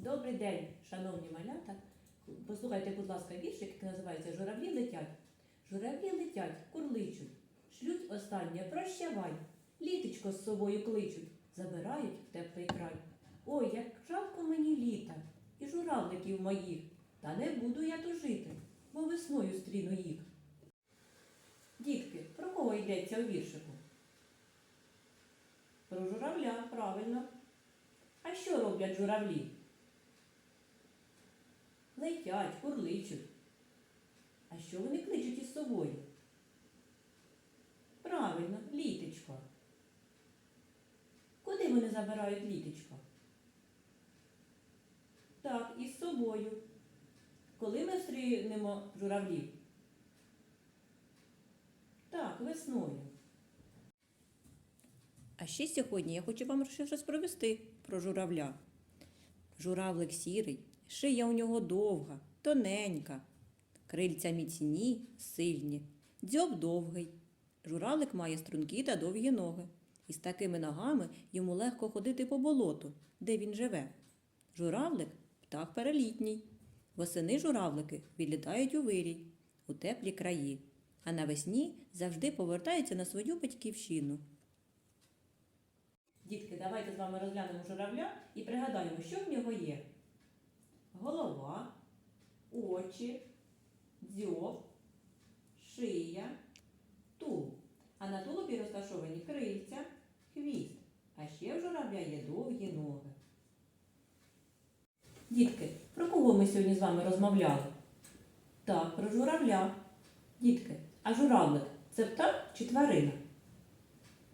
Добрий день, шановні малята. Послухайте, будь ласка, вірш, який називається Журавлі летять. Журавлі летять, курличуть, шлють останнє прощавай, літочко з собою кличуть, забирають в теплий край. Ой, як жалко мені літа і журавликів моїх, та не буду я тужити, бо весною стріну їх. Дітки, про кого йдеться у віршику? Про журавля, правильно. А що роблять журавлі? Летять, курличуть. А що вони кличуть із собою? Правильно, літочко. Куди вони забирають літочко? Так, із собою. Коли ми зустрінемо журавлів? Так, весною. А ще сьогодні я хочу вам щось розповісти про журавля. Журавлик сірий, шия у нього довга, тоненька, крильця міцні, сильні, дзьоб довгий. Журавлик має стрункі та довгі ноги. І з такими ногами йому легко ходити по болоту, де він живе. Журавлик птах перелітній. Восени журавлики відлітають у вирій, у теплі краї, а навесні завжди повертаються на свою батьківщину. Дітки, давайте з вами розглянемо журавля і пригадаємо, що в нього є. Очі, дзьоб, шия, тулуб. А на тулубі розташовані крильця, хвіст. А ще в журавля є довгі ноги. Дітки, про кого ми сьогодні з вами розмовляли? Так, про журавля. Дітки, а журавлик це птах чи тварина?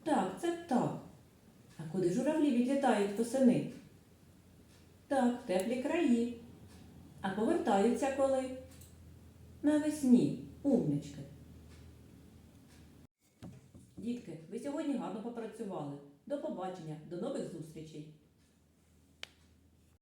Так, це птах. А куди журавлі відлітають восени? Так, в теплі краї. А повертаються коли? Навесні, умнички. Дітки, ви сьогодні гарно попрацювали. До побачення, до нових зустрічей!